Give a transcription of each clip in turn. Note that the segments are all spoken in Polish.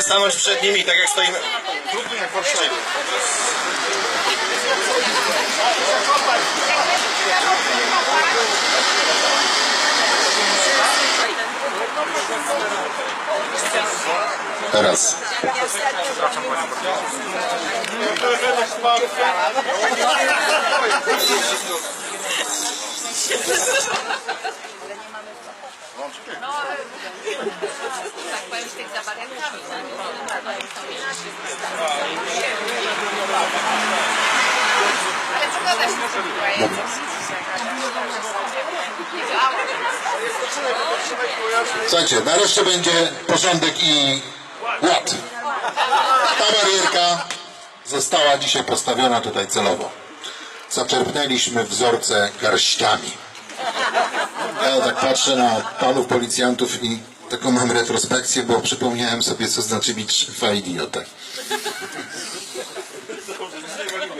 Możemy stanąć przed nimi, tak jak stoimy. Trudno jak w. Teraz. Jest Słuchajcie, nareszcie będzie porządek i ład. Ta barierka została dzisiaj postawiona tutaj celowo. Zaczerpnęliśmy wzorce garściami. Ja tak patrzę na panów policjantów i taką mam retrospekcję, bo przypomniałem sobie, co znaczy mieć szefa idiotę.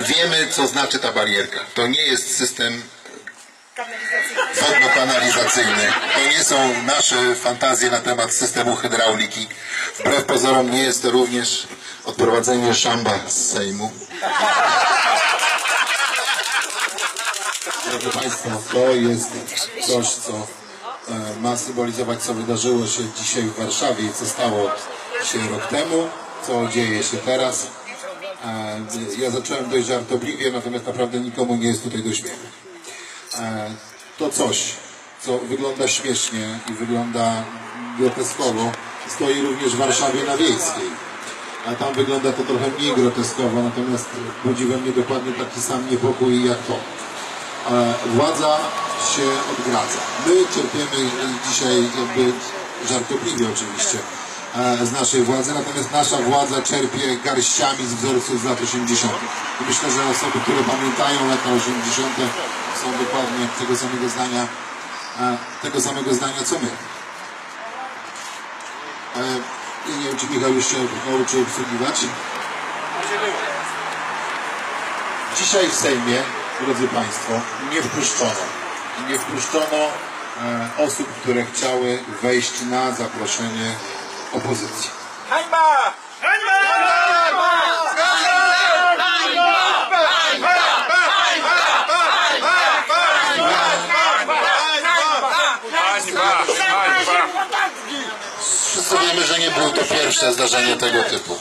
Wiemy, co znaczy ta barierka. To nie jest system wodno-kanalizacyjny. To nie są nasze fantazje na temat systemu hydrauliki. Wbrew pozorom nie jest to również odprowadzenie szamba z Sejmu. Drodzy Państwo, to jest coś, co e, ma symbolizować, co wydarzyło się dzisiaj w Warszawie i co stało się rok temu, co dzieje się teraz. E, Ja zacząłem dość żartobliwie, natomiast naprawdę nikomu nie jest tutaj do śmiechu. E, To coś, co wygląda śmiesznie i wygląda groteskowo, stoi również w Warszawie na Wiejskiej. A tam wygląda to trochę mniej groteskowo, natomiast budzi we mnie dokładnie taki sam niepokój jak to. E, Władza się odgradza. My cierpiemy dzisiaj jakby żartobliwie oczywiście e, z naszej władzy, natomiast nasza władza czerpie garściami z wzorców z lat 80. I myślę, że osoby, które pamiętają lata 80. są dokładnie tego samego zdania, e, tego samego zdania co my. I nie wiem, czy Michał już się nauczył obsługiwać. Dzisiaj w Sejmie, drodzy Państwo, nie wpuszczono. Nie wpuszczono e, osób, które chciały wejść na zaproszenie opozycji. Hańba! Wszyscy wiemy, że nie było to pierwsze zdarzenie tego typu.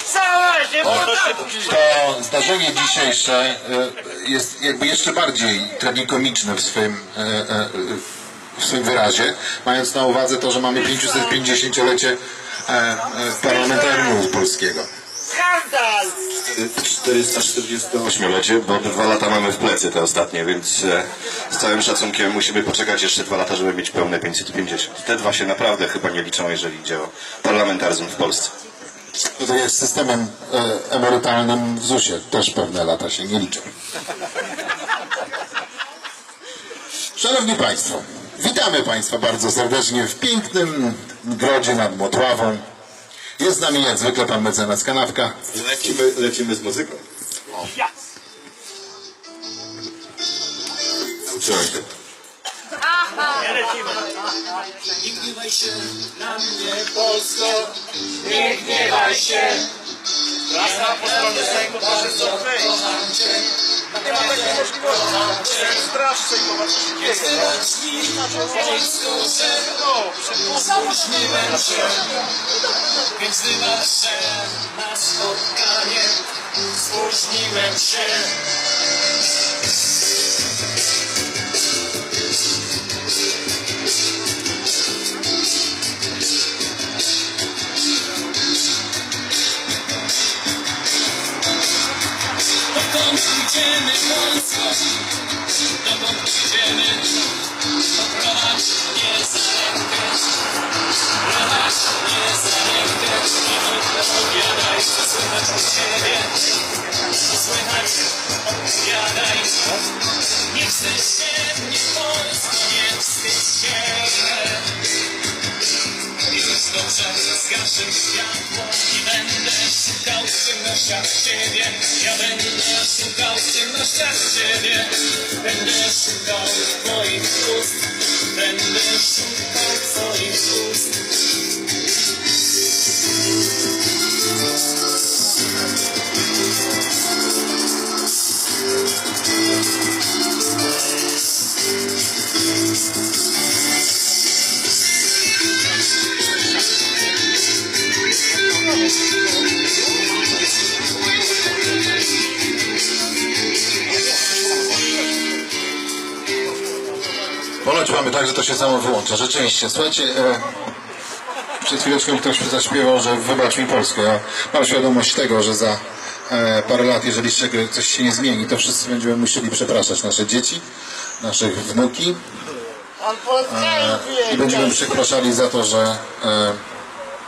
To zdarzenie dzisiejsze e, jest jakby jeszcze bardziej tragikomiczne w swoim, e, e, w swoim wyrazie, mając na uwadze to, że mamy 550-lecie e, e, parlamentaryzmu polskiego. 448-lecie, bo dwa lata mamy w plecy te ostatnie, więc e, z całym szacunkiem musimy poczekać jeszcze dwa lata, żeby mieć pełne 550. Te dwa się naprawdę chyba nie liczą, jeżeli idzie o parlamentaryzm w Polsce. To tak z systemem e, emerytalnym w ZUS-ie. Też pewne lata się nie liczą. Szanowni Państwo, witamy Państwa bardzo serdecznie w pięknym grodzie nad Motławą. Jest z nami jak zwykle pan mecenas Kanawka. Lecimy, lecimy z muzyką. Nauczyłem się. Nie gniewaj się na mnie, Polsko, nie gniewaj się. Raz na po stronie Sejmu, proszę. Kocham cię, Nie ma takiej możliwości. Straż Sejmowa, wybacz mi, spóźniłem się. Więc wybacz, że na spotkanie spóźniłem się. Dokąd idziemy, Polsko? Dokąd idziemy? Poprowadź mnie za rękę. Prowadź mnie za rękę. Opowiadaj, co słychać ciebie. Co słychać? Opowiadaj. Nie wstydź się, nie Polsko, nie wstydź się. Już dobrze zgaszę światło i będę szukał w Ciebie. Ja będę szukał w ciemnościach Ciebie. Będę szukał Twoich ust. Będę szukał Twoich ust. Ponoć mamy tak, że to się samo wyłącza. Rzeczywiście, słuchajcie, e, przed chwileczką ktoś zaśpiewał, że wybacz mi Polskę. Ja mam świadomość tego, że za e, parę lat, jeżeli coś się nie zmieni, to wszyscy będziemy musieli przepraszać nasze dzieci, naszych wnuki On i będziemy przepraszali za to, że, e,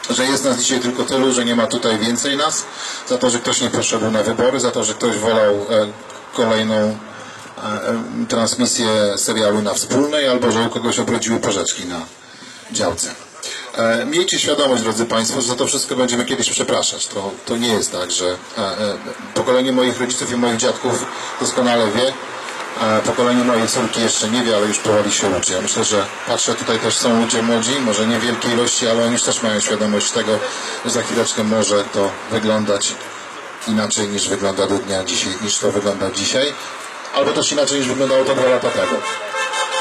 że jest nas dzisiaj tylko tylu, że nie ma tutaj więcej nas, za to, że ktoś nie poszedł na wybory, za to, że ktoś wolał e, kolejną e, e, transmisję serialu na wspólnej, albo że u kogoś obrodziły porzeczki na działce. E, Miejcie świadomość, drodzy Państwo, że za to wszystko będziemy kiedyś przepraszać. To, to nie jest tak, że e, e, pokolenie moich rodziców i moich dziadków doskonale wie, pokolenie mojej córki jeszcze nie wie, ale już powoli się uczy. Ja myślę, że patrzę, tutaj też są ludzie młodzi, może nie wielkiej ilości, ale oni już też mają świadomość tego, że za chwileczkę może to wyglądać inaczej niż wygląda do dnia dzisiaj, niż to wygląda dzisiaj, albo też inaczej niż wyglądało to dwa lata temu.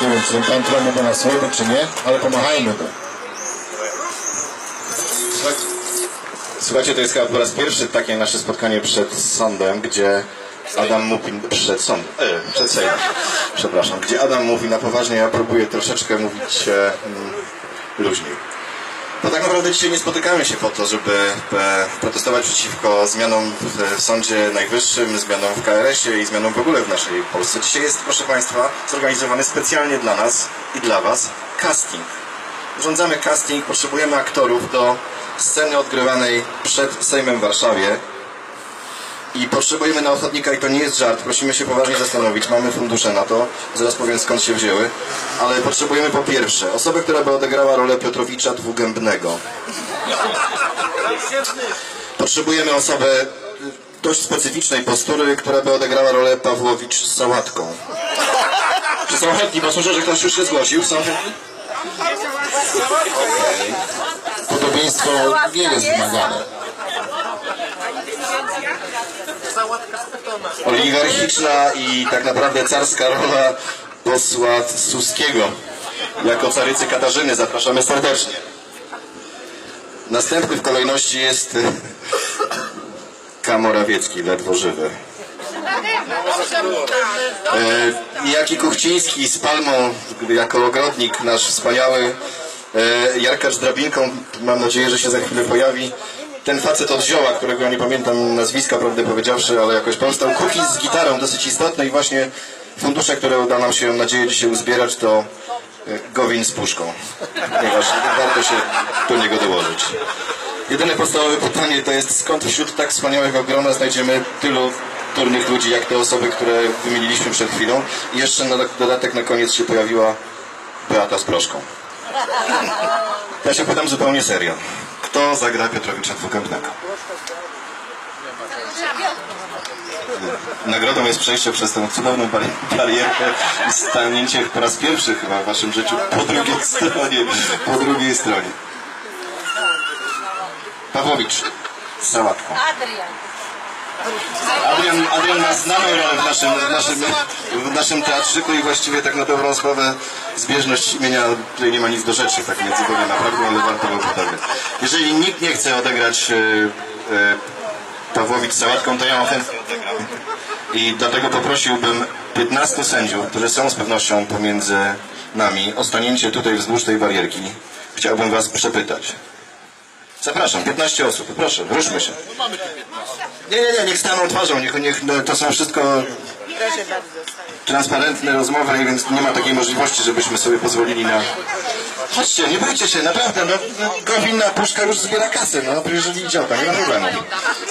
Nie wiem, czy ten pan tromu do nas czy nie, ale pomachajmy mu. Słuchajcie, Słuchajcie, to jest chyba po raz pierwszy takie nasze spotkanie przed sądem, gdzie Adam mówi przed sądem, e, przed Sejmem, przepraszam, gdzie Adam mówi na poważnie, ja próbuję troszeczkę mówić e, mm, luźniej. No tak naprawdę dzisiaj nie spotykamy się po to, żeby e, protestować przeciwko zmianom w, w Sądzie Najwyższym, zmianom w KRS-ie i zmianom w ogóle w naszej Polsce. Dzisiaj jest, proszę Państwa, zorganizowany specjalnie dla nas i dla Was casting. Urządzamy casting, potrzebujemy aktorów do sceny odgrywanej przed Sejmem w Warszawie. I potrzebujemy na ochotnika, i to nie jest żart, prosimy się poważnie zastanowić, mamy fundusze na to, zaraz powiem skąd się wzięły, ale potrzebujemy po pierwsze osobę, która by odegrała rolę Piotrowicza Dwugębnego. Potrzebujemy osobę dość specyficznej postury, która by odegrała rolę Pawłowicz z sałatką. Czy są chętni? Bo słyszę, że ktoś już się zgłosił. Są chętni? Podobieństwo nie jest wymagane. Oligarchiczna i tak naprawdę carska rola posła Suskiego. Jako carycy Katarzyny zapraszamy serdecznie. Następny w kolejności jest e, Kamorawiecki, ledwo żywy. E, Jaki Kuchciński z Palmą, jako ogrodnik nasz wspaniały, e, Jarkacz Drabinką, mam nadzieję, że się za chwilę pojawi. Ten facet od zioła, którego nie pamiętam nazwiska, prawdę powiedziawszy, ale jakoś powstał. Kukiz z gitarą, dosyć istotny i właśnie fundusze, które uda nam się, mam nadzieję, dzisiaj uzbierać, to e, Gowin z puszką. Ponieważ warto się do niego dołożyć. Jedyne podstawowe pytanie to jest, skąd wśród tak wspaniałego grona znajdziemy tylu turnych ludzi, jak te osoby, które wymieniliśmy przed chwilą. I jeszcze na dodatek na koniec się pojawiła Beata z proszką. Ja się pytam zupełnie serio. Kto zagra Piotrowicza Dwugębnego? Nagrodą jest przejście przez tę cudowną bari- barierkę i stanięcie po raz pierwszy chyba w waszym życiu po drugiej stronie. Po drugiej stronie. Pawłowicz sałatką. Adrian. Adrian, Adrian ma znaną rolę w naszym, w, naszym, w naszym teatrzyku i właściwie tak na dobrą sprawę zbieżność imienia tutaj nie ma nic do rzeczy, tak między bogiem naprawdę, ale warto go odegrać. Jeżeli nikt nie chce odegrać e, e, Pawłowicz sałatką, to ja ją chętnie odegram. I dlatego poprosiłbym 15 sędziów, którzy są z pewnością pomiędzy nami, o stanięcie tutaj wzdłuż tej barierki. Chciałbym was przepytać. Zapraszam, 15 osób, proszę, ruszmy się. Nie, nie, nie, niech staną twarzą, niech, niech no, to są wszystko transparentne rozmowy, więc nie ma takiej możliwości, żebyśmy sobie pozwolili na... Chodźcie, nie bójcie się, naprawdę, no, no gowinna puszka już zbiera kasę, no jeżeli działka, nie ma problemu.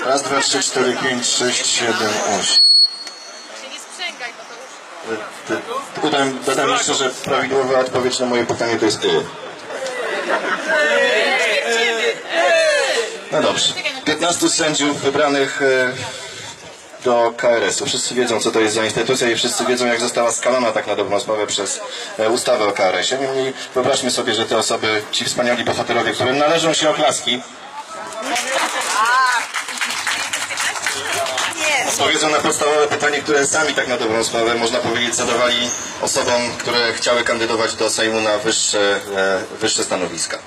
Raz, dwa, trzy, cztery, pięć, sześć, siedem, osiem. Dodam, dodam jeszcze, że prawidłowa odpowiedź na moje pytanie to jest y. No dobrze. 15 sędziów wybranych e, do KRS-u. Wszyscy wiedzą, co to jest za instytucja i wszyscy wiedzą, jak została skalona tak na dobrą sprawę przez e, ustawę o KRS-ie. Niemniej wyobraźmy sobie, że te osoby, ci wspaniali bohaterowie, którym należą się oklaski, odpowiedzą na podstawowe pytanie, które sami tak na dobrą sprawę, można powiedzieć, zadawali osobom, które chciały kandydować do Sejmu na wyższe, e, wyższe stanowiska.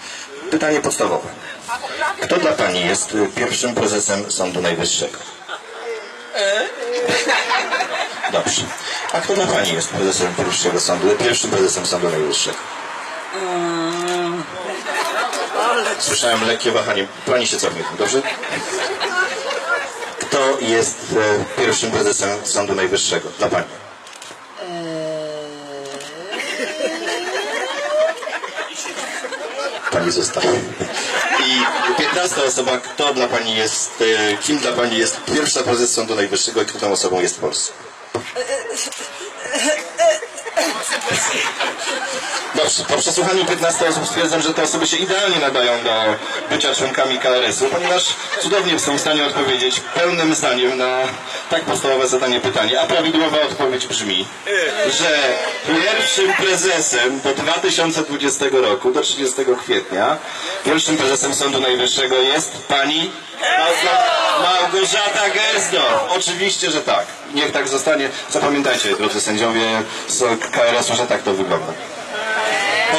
Pytanie podstawowe. Kto dla Pani jest e, pierwszym prezesem Sądu Najwyższego? Dobrze. A kto dla Pani jest prezesem pierwszego sądu, pierwszym prezesem Sądu Najwyższego? Słyszałem lekkie wahanie. Pani się cofnie, dobrze? Kto jest e, pierwszym prezesem Sądu Najwyższego dla Pani? Pani została. I 15 osoba, kto dla Pani jest, e, kim dla Pani jest pierwsza prezes Sądu Najwyższego i kto tą osobą jest w Polsce? Dobrze, po przesłuchaniu 15 osób stwierdzam, że te osoby się idealnie nadają do bycia członkami KRS-u, ponieważ cudownie są w stanie odpowiedzieć pełnym zdaniem na tak podstawowe zadanie pytanie. A prawidłowa odpowiedź brzmi, że pierwszym prezesem do 2020 roku, do 30 kwietnia, pierwszym prezesem Sądu Najwyższego jest pani Małgorzata Gersdorf. Oczywiście, że tak. Niech tak zostanie. Zapamiętajcie, drodzy sędziowie z KRS-u, że tak to wygląda. E,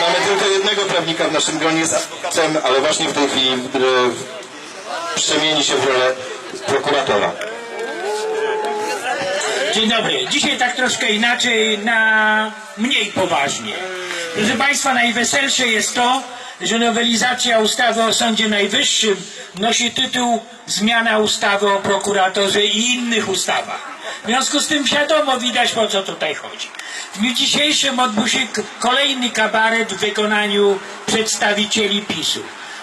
mamy tylko jednego prawnika w naszym gronie ale właśnie w tej chwili przemieni się w rolę prokuratora. Dzień dobry. Dzisiaj tak troszkę inaczej, na mniej poważnie. Proszę Państwa, najweselsze jest to, że nowelizacja ustawy o Sądzie Najwyższym nosi tytuł Zmiana ustawy o prokuratorze i innych ustawach. W związku z tym wiadomo, widać po co tutaj chodzi. W dniu dzisiejszym odbył się kolejny kabaret w wykonaniu przedstawicieli PiSu.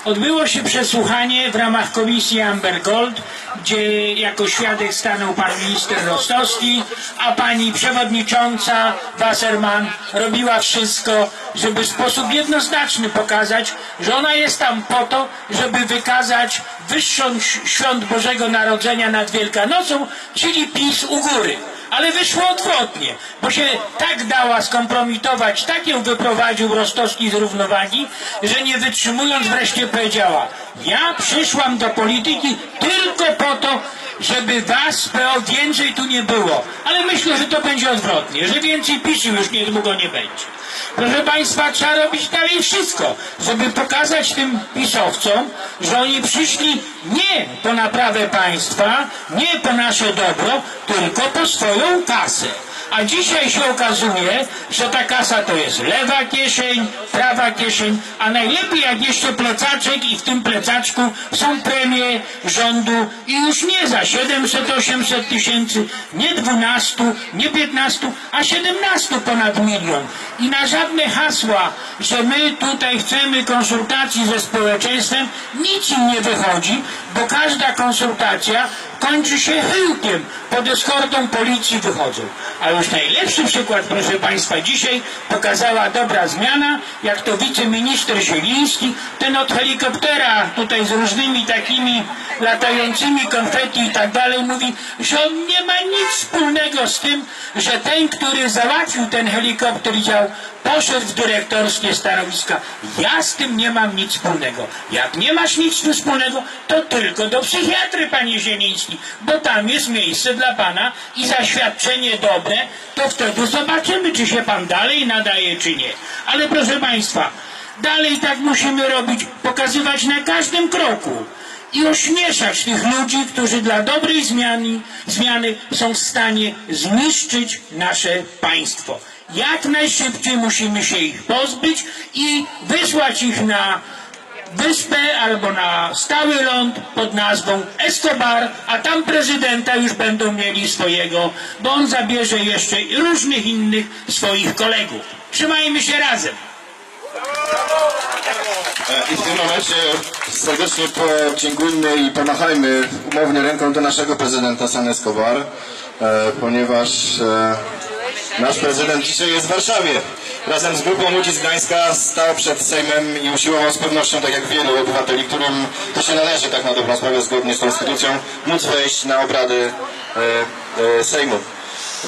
Odbyło się przesłuchanie w ramach komisji Amber Gold, gdzie jako świadek stanął pan minister Rostowski, a pani przewodnicząca Wasserman robiła wszystko, żeby w sposób jednoznaczny pokazać, że ona jest tam po to, żeby wykazać wyższą świąt Bożego Narodzenia nad Wielkanocą, czyli PiS u góry. Ale wyszło odwrotnie, bo się tak dała skompromitować, tak ją wyprowadził Rostowski z równowagi, że nie wytrzymując wreszcie powiedziała ja przyszłam do polityki tylko po to, żeby was PO więcej tu nie było. Ale myślę, że to będzie odwrotnie, że więcej PiSu już niedługo nie będzie. Proszę Państwa, trzeba robić dalej wszystko, żeby pokazać tym pisowcom, że oni przyszli nie po naprawę państwa, nie po nasze dobro, tylko po swoją kasę. A dzisiaj się okazuje, że ta kasa to jest lewa kieszeń, prawa kieszeń, a najlepiej jak jeszcze plecaczek i w tym plecaczku są premie rządu i już nie za 700-800 tysięcy, nie 12, nie 15, a 17 ponad milion. I na żadne hasła, że my tutaj chcemy konsultacji ze społeczeństwem, nic im nie wychodzi, bo każda konsultacja kończy się chyłkiem. Pod eskortą policji wychodzą. A już najlepszy przykład, proszę Państwa, dzisiaj pokazała dobra zmiana, jak to wiceminister Zieliński, ten od helikoptera tutaj z różnymi takimi latającymi konfetti i tak dalej, mówi, że on nie ma nic wspólnego z tym, że ten, który załatwił ten helikopter i poszedł w dyrektorskie stanowiska. Ja z tym nie mam nic wspólnego. Jak nie masz nic tym wspólnego, to tylko do psychiatry, panie Zieliński, bo tam jest miejsce dla pana i zaświadczenie dobre, to wtedy zobaczymy, czy się pan dalej nadaje, czy nie. Ale proszę państwa, dalej tak musimy robić, pokazywać na każdym kroku i ośmieszać tych ludzi, którzy dla dobrej zmiany, zmiany są w stanie zniszczyć nasze państwo. Jak najszybciej musimy się ich pozbyć i wysłać ich na wyspę albo na stały ląd pod nazwą Escobar, a tam prezydenta już będą mieli swojego, bo on zabierze jeszcze różnych innych swoich kolegów. Trzymajmy się razem. E, I w tym momencie serdecznie podziękujmy i pomachajmy umownie ręką do naszego prezydenta San Escobar, e, ponieważ e, nasz prezydent dzisiaj jest w Warszawie. Razem z grupą ludzi z Gdańska stał przed Sejmem i usiłował z pewnością, tak jak wielu obywateli, którym to się należy tak na dobrą sprawę zgodnie z konstytucją, móc wejść na obrady e, e, Sejmu.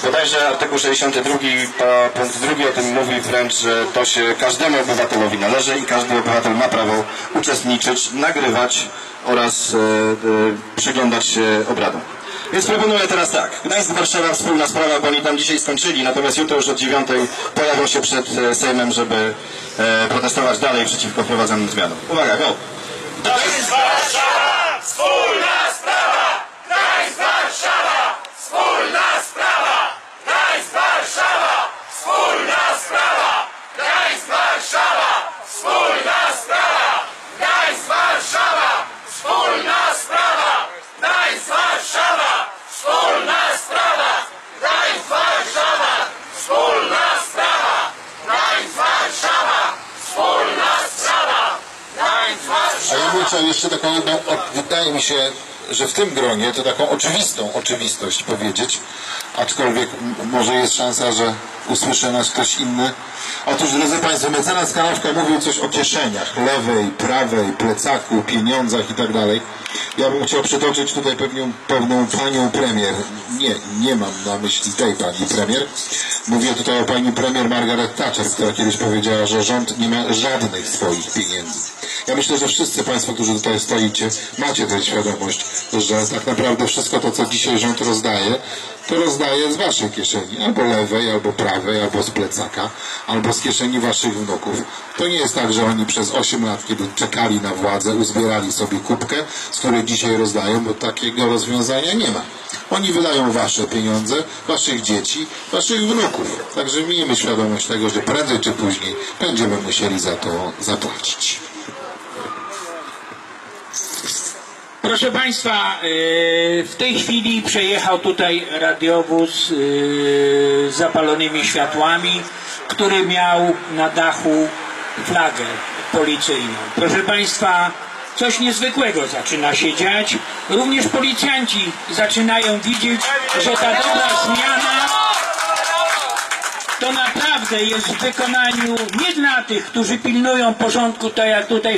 Bodajże artykuł 62, pa- punkt drugi o tym mówi wręcz, że to się każdemu obywatelowi należy i każdy obywatel ma prawo uczestniczyć, nagrywać oraz e, e, przyglądać się obradom. Więc proponuję teraz tak. Gdańsk, Warszawa, wspólna sprawa, bo oni tam dzisiaj skończyli, natomiast jutro już od dziewiątej pojawią się przed e, Sejmem, żeby e, protestować dalej przeciwko wprowadzonym zmianom. Uwaga, go! Gdańsk, Warszawa, wspólna chciał jeszcze taką jedną, wydaje mi się, że w tym gronie to taką oczywistą oczywistość powiedzieć, aczkolwiek może jest szansa, że usłyszy nas ktoś inny. Otóż, drodzy Państwo, mecenas Kanawka mówił coś o kieszeniach, lewej, prawej, plecaku, pieniądzach i tak dalej. Ja bym chciał przytoczyć tutaj pewną, pewną panią premier. Nie, nie mam na myśli tej pani premier. Mówię tutaj o pani premier Margaret Thatcher, która kiedyś powiedziała, że rząd nie ma żadnych swoich pieniędzy. Ja myślę, że wszyscy Państwo, którzy tutaj stoicie, macie tę świadomość, że tak naprawdę wszystko to, co dzisiaj rząd rozdaje, to rozdaje z Waszej kieszeni, albo lewej, albo prawej, albo z plecaka, albo z kieszeni Waszych wnuków. To nie jest tak, że oni przez 8 lat, kiedy czekali na władzę, uzbierali sobie kubkę, z której dzisiaj rozdają, bo takiego rozwiązania nie ma. Oni wydają Wasze pieniądze, Waszych dzieci, Waszych wnuków. Także miejmy świadomość tego, że prędzej czy później będziemy musieli za to zapłacić. Proszę Państwa, yy, w tej chwili przejechał tutaj radiowóz yy, z zapalonymi światłami, który miał na dachu flagę policyjną. Proszę Państwa, coś niezwykłego zaczyna się dziać. Również policjanci zaczynają widzieć, że ta dobra zmiana to naprawdę jest w wykonaniu nie dla tych, którzy pilnują porządku, tak jak tutaj